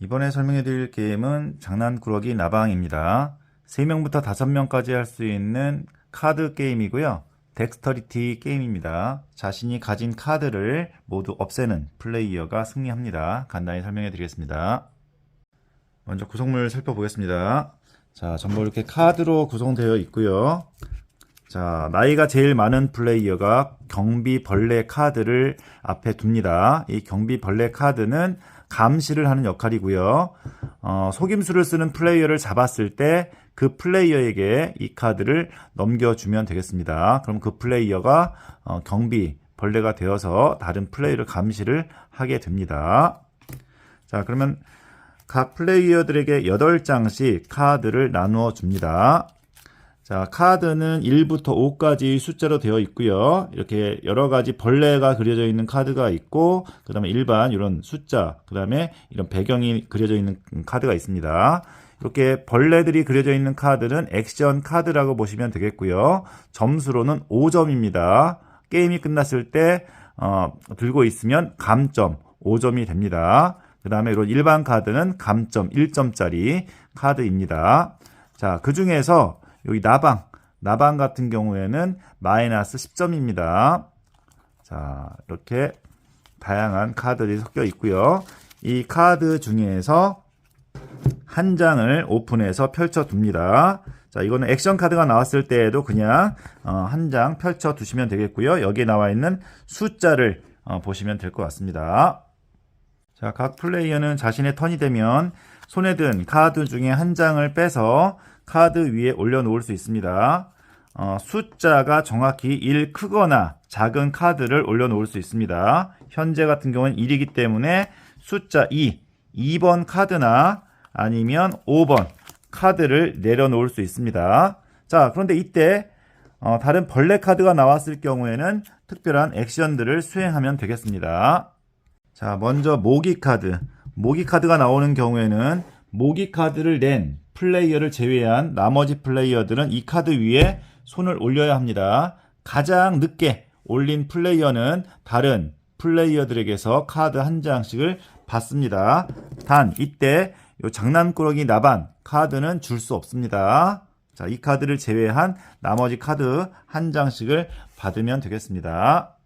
이번에 설명해 드릴 게임은 장난꾸러기 나방입니다. 3명부터 5명까지 할 수 있는 카드 게임이고요. 덱스터리티 게임입니다. 자신이 가진 카드를 모두 없애는 플레이어가 승리합니다. 간단히 설명해 드리겠습니다. 먼저 구성물 살펴보겠습니다. 자, 전부 이렇게 카드로 구성되어 있고요. 자, 나이가 제일 많은 플레이어가 경비 벌레 카드를 앞에 둡니다. 이 경비 벌레 카드는 감시를 하는 역할이고요. 어, 속임수를 쓰는 플레이어를 잡았을 때 그 플레이어에게 이 카드를 넘겨주면 되겠습니다. 그럼 그 플레이어가 어, 경비 벌레가 되어서 다른 플레이어를 감시를 하게 됩니다. 자, 그러면 각 플레이어들에게 8장씩 카드를 나누어 줍니다. 자, 카드는 1부터 5까지 숫자로 되어 있고요. 이렇게 여러 가지 벌레가 그려져 있는 카드가 있고, 그 다음에 일반 이런 숫자, 그 다음에 이런 배경이 그려져 있는 카드가 있습니다. 이렇게 벌레들이 그려져 있는 카드는 액션 카드라고 보시면 되겠고요. 점수로는 5점입니다. 게임이 끝났을 때 어, 들고 있으면 감점 5점이 됩니다. 그 다음에 이런 일반 카드는 감점 1점짜리 카드입니다. 자, 그 중에서 여기 나방, 나방 같은 경우에는 마이너스 10점입니다. 자, 이렇게 다양한 카드들이 섞여 있고요. 이 카드 중에서 한 장을 오픈해서 펼쳐 둡니다. 자, 이거는 액션 카드가 나왔을 때에도 그냥 어, 한장 펼쳐 두시면 되겠고요. 여기에 나와 있는 숫자를 어, 보시면 될 것 같습니다. 자, 각 플레이어는 자신의 턴이 되면 손에 든 카드 중에 한 장을 빼서 카드 위에 올려놓을 수 있습니다. 어, 숫자가 정확히 1 크거나 작은 카드를 올려놓을 수 있습니다. 현재 같은 경우는 1이기 때문에 숫자 2, 2번 카드나 아니면 5번 카드를 내려놓을 수 있습니다. 자, 그런데 이때 어, 다른 벌레 카드가 나왔을 경우에는 특별한 액션들을 수행하면 되겠습니다. 자, 먼저 모기 카드. 모기 카드가 나오는 경우에는 모기 카드를 낸 플레이어를 제외한 나머지 플레이어들은 이 카드 위에 손을 올려야 합니다. 가장 늦게 올린 플레이어는 다른 플레이어들에게서 카드 한 장씩을 받습니다. 단 이때 요 장난꾸러기 나반 카드는 줄 수 없습니다. 자, 이 카드를 제외한 나머지 카드 한 장씩을 받으면 되겠습니다.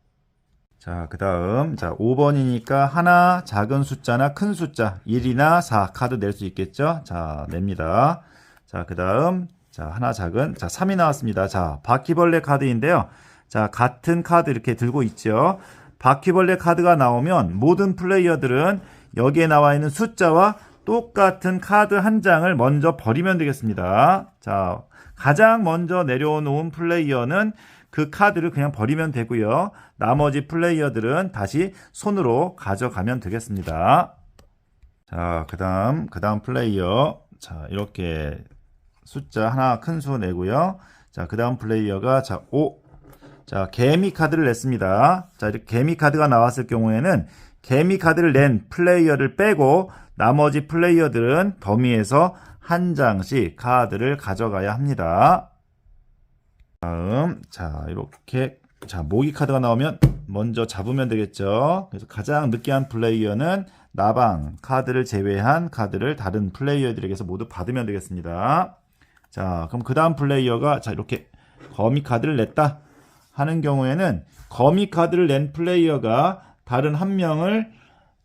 자, 그 다음, 자, 5번이니까 하나, 작은 숫자나 큰 숫자, 1이나 4 카드 낼 수 있겠죠? 자, 냅니다. 자, 그 다음, 자, 하나 작은, 자, 3이 나왔습니다. 자, 바퀴벌레 카드인데요. 자, 같은 카드 이렇게 들고 있죠? 바퀴벌레 카드가 나오면 모든 플레이어들은 여기에 나와 있는 숫자와 똑같은 카드 한 장을 먼저 버리면 되겠습니다. 자, 가장 먼저 내려놓은 플레이어는 그 카드를 그냥 버리면 되고요. 나머지 플레이어들은 다시 손으로 가져가면 되겠습니다. 자, 그 다음, 그 다음 플레이어. 자, 이렇게 숫자 하나 큰 수 내고요. 자, 그 다음 플레이어가, 자, 5. 자, 개미 카드를 냈습니다. 자, 이렇게 개미 카드가 나왔을 경우에는 개미 카드를 낸 플레이어를 빼고 나머지 플레이어들은 더미에서 한 장씩 카드를 가져가야 합니다. 다음, 자, 이렇게, 자, 모기 카드가 나오면 먼저 잡으면 되겠죠. 그래서 가장 늦게 한 플레이어는 나방 카드를 제외한 카드를 다른 플레이어들에게서 모두 받으면 되겠습니다. 자, 그럼 그 다음 플레이어가, 자, 이렇게 거미 카드를 냈다 하는 경우에는 거미 카드를 낸 플레이어가 다른 한 명을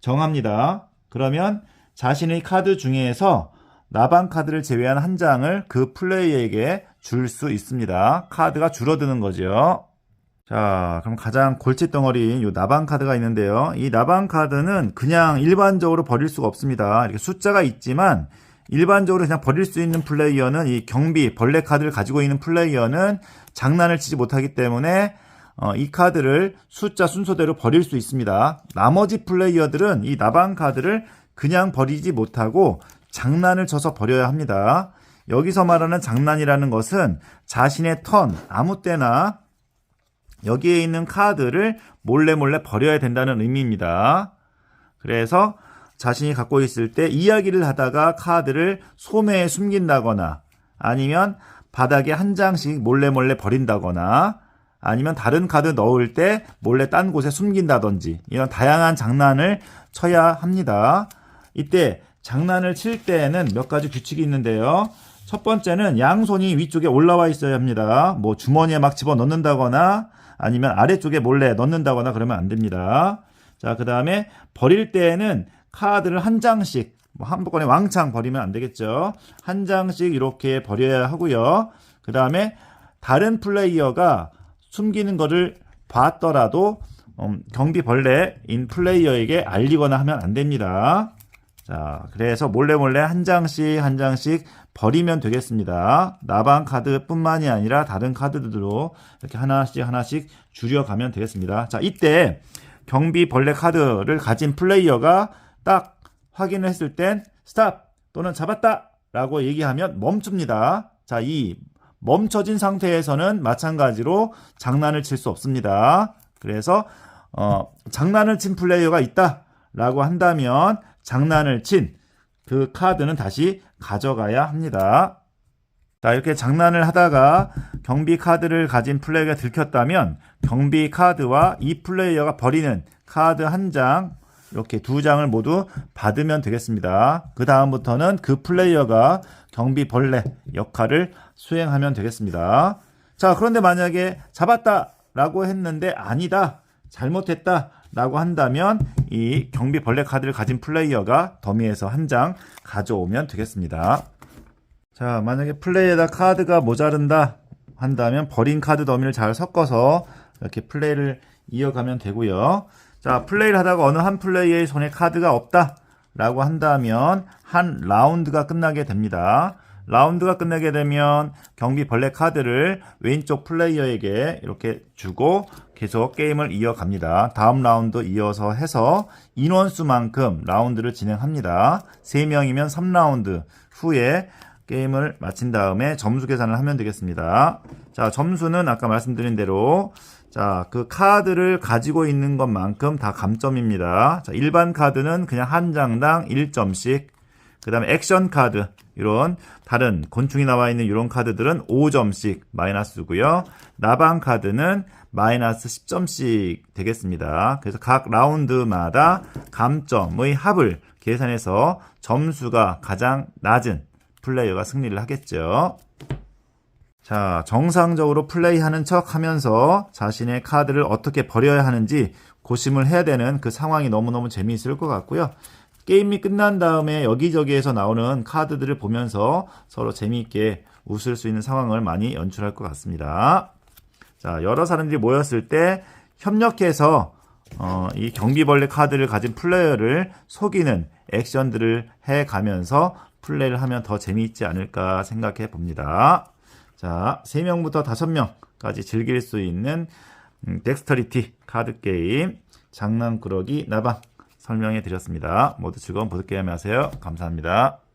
정합니다. 그러면 자신의 카드 중에서 나방 카드를 제외한 한 장을 그 플레이어에게 줄 수 있습니다. 카드가 줄어드는 거죠. 자, 그럼 가장 골칫덩어리인 이 나방 카드가 있는데요. 이 나방 카드는 그냥 일반적으로 버릴 수가 없습니다. 이렇게 숫자가 있지만 일반적으로 그냥 버릴 수 있는 플레이어는 이 경비 벌레 카드를 가지고 있는 플레이어는 장난을 치지 못하기 때문에 어, 이 카드를 숫자 순서대로 버릴 수 있습니다. 나머지 플레이어들은 이 나방 카드를 그냥 버리지 못하고 장난을 쳐서 버려야 합니다. 여기서 말하는 장난이라는 것은 자신의 턴 아무 때나 여기에 있는 카드를 몰래 몰래 버려야 된다는 의미입니다. 그래서 자신이 갖고 있을 때 이야기를 하다가 카드를 소매에 숨긴다거나 아니면 바닥에 한 장씩 몰래 몰래 버린다거나 아니면 다른 카드 넣을 때 몰래 딴 곳에 숨긴다든지 이런 다양한 장난을 쳐야 합니다. 이때 장난을 칠 때에는 몇 가지 규칙이 있는데요. 첫 번째는 양손이 위쪽에 올라와 있어야 합니다. 뭐 주머니에 막 집어 넣는다거나 아니면 아래쪽에 몰래 넣는다거나 그러면 안 됩니다. 자, 그 다음에 버릴 때에는 카드를 한 장씩 뭐 한 번에 왕창 버리면 안 되겠죠. 한 장씩 이렇게 버려야 하고요. 그 다음에 다른 플레이어가 숨기는 거를 봤더라도 음, 경비벌레인 플레이어에게 알리거나 하면 안 됩니다. 자, 그래서 몰래 몰래 한 장씩 한 장씩 버리면 되겠습니다. 나방 카드뿐만이 아니라 다른 카드들도 이렇게 하나씩 하나씩 줄여가면 되겠습니다. 자, 이때 경비 벌레 카드를 가진 플레이어가 딱 확인을 했을 땐 스탑 또는 잡았다 라고 얘기하면 멈춥니다. 자, 이 멈춰진 상태에서는 마찬가지로 장난을 칠 수 없습니다. 그래서 어, 장난을 친 플레이어가 있다 라고 한다면 장난을 친 그 카드는 다시 가져가야 합니다. 자, 이렇게 장난을 하다가 경비 카드를 가진 플레이어가 들켰다면 경비 카드와 이 플레이어가 버리는 카드 한 장, 이렇게 두 장을 모두 받으면 되겠습니다. 그 다음부터는 그 플레이어가 경비 벌레 역할을 수행하면 되겠습니다. 자, 그런데 만약에 잡았다 라고 했는데 아니다, 잘못했다 라고 한다면 이 경비 벌레 카드를 가진 플레이어가 더미에서 한 장 가져오면 되겠습니다. 자, 만약에 플레이에다 카드가 모자른다 한다면 버린 카드 더미를 잘 섞어서 이렇게 플레이를 이어가면 되고요. 자, 플레이를 하다가 어느 한 플레이어의 손에 카드가 없다 라고 한다면 한 라운드가 끝나게 됩니다. 라운드가 끝나게 되면 경비 벌레 카드를 왼쪽 플레이어에게 이렇게 주고 계속 게임을 이어갑니다. 다음 라운드 이어서 해서 인원수만큼 라운드를 진행합니다. 3명이면 3라운드 후에 게임을 마친 다음에 점수 계산을 하면 되겠습니다. 자, 점수는 아까 말씀드린 대로 자, 그 카드를 가지고 있는 것만큼 다 감점입니다. 자, 일반 카드는 그냥 한 장당 1점씩. 그 다음에 액션 카드, 이런 다른 곤충이 나와 있는 이런 카드들은 5점씩 마이너스고요. 나방 카드는 마이너스 10점씩 되겠습니다. 그래서 각 라운드마다 감점의 합을 계산해서 점수가 가장 낮은 플레이어가 승리를 하겠죠. 자, 정상적으로 플레이하는 척 하면서 자신의 카드를 어떻게 버려야 하는지 고심을 해야 되는 그 상황이 너무너무 재미있을 것 같고요. 게임이 끝난 다음에 여기저기에서 나오는 카드들을 보면서 서로 재미있게 웃을 수 있는 상황을 많이 연출할 것 같습니다. 자, 여러 사람들이 모였을 때 협력해서 어, 이 경비벌레 카드를 가진 플레이어를 속이는 액션들을 해 가면서 플레이를 하면 더 재미있지 않을까 생각해 봅니다. 자, 3명부터 5명까지 즐길 수 있는 음, 덱스터리티 카드 게임 장난꾸러기 나방 설명해 드렸습니다. 모두 즐거운 보드게임 하세요. 감사합니다.